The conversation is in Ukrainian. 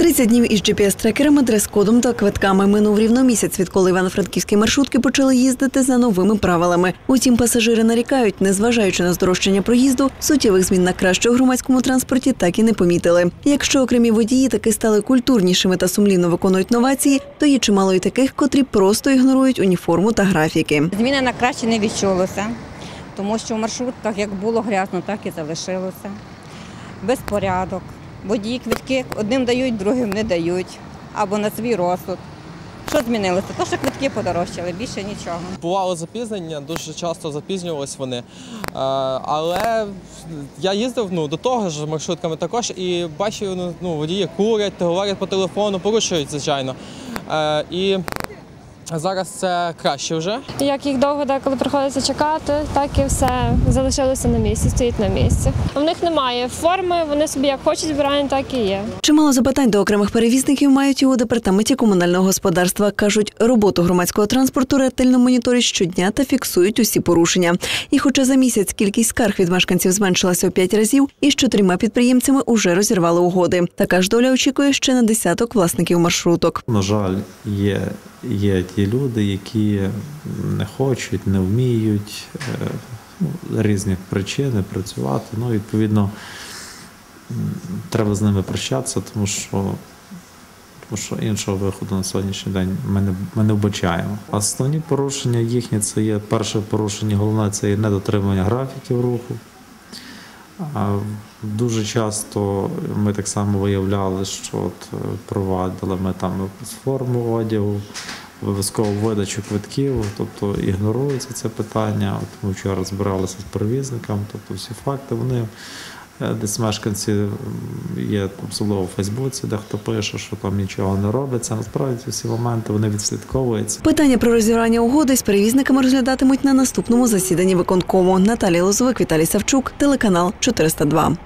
30 днів із GPS-трекерами, дрес-кодом та квитками минув рівно місяць, відколи івано-франківські маршрутки почали їздити за новими правилами. Утім, пасажири нарікають, незважаючи на здорожчання проїзду, суттєвих змін на краще у громадському транспорті так і не помітили. Якщо окремі водії таки стали культурнішими та сумлінно виконують новації, то є чимало і таких, котрі просто ігнорують уніформу та графіки. Зміни на краще не відчулося, тому що в маршрутках як було грязно, так і залишилося. Безпорядок. Водії квитки одним дають, другим не дають. Або на свій розсуд. Що змінилося? То, що квитки подорожчали, більше нічого. Бувало запізнення, дуже часто запізнювались вони. Е, Але я їздив ну, до того ж маршрутками також і бачив, ну, ну, водії курять, говорять по телефону, порушують, звичайно. Е, І зараз це краще вже. Як їх довго деколи приходиться чекати, так і все залишилося на місці, стоїть на місці. У них немає форми, вони собі як хочуть збирають, так і є. Чимало запитань до окремих перевізників мають і у департаменті комунального господарства. кажуть, роботу громадського транспорту ретельно моніторять щодня та фіксують усі порушення. І хоча за місяць кількість скарг від мешканців зменшилася у п'ять разів, із чотирма підприємцями уже розірвали угоди. Така ж доля очікує ще на десяток власників маршруток. На жаль, є, є ті люди, які не хочуть, не вміють е, ну, з різних причин працювати. Ну, відповідно, треба з ними прощатися, тому що, тому що іншого виходу на сьогоднішній день ми не, ми не вбачаємо. Основні порушення їхні це є перше порушення, головне це є недотримання графіків руху. Дуже часто ми так само виявляли, що от е, провадили ми там форму одягу, обов'язково видачу квитків, тобто ігнорується це питання. От ми вчора збиралися з перевізниками, тобто всі факти вони. е, Десь мешканці є особливо в Фейсбуці, де хто пише, що там нічого не робиться. Насправді всі моменти вони відслідковуються. Питання про розірвання угоди з перевізниками розглядатимуть на наступному засіданні виконкому. Наталія Лозовик, Віталій Савчук, телеканал 402.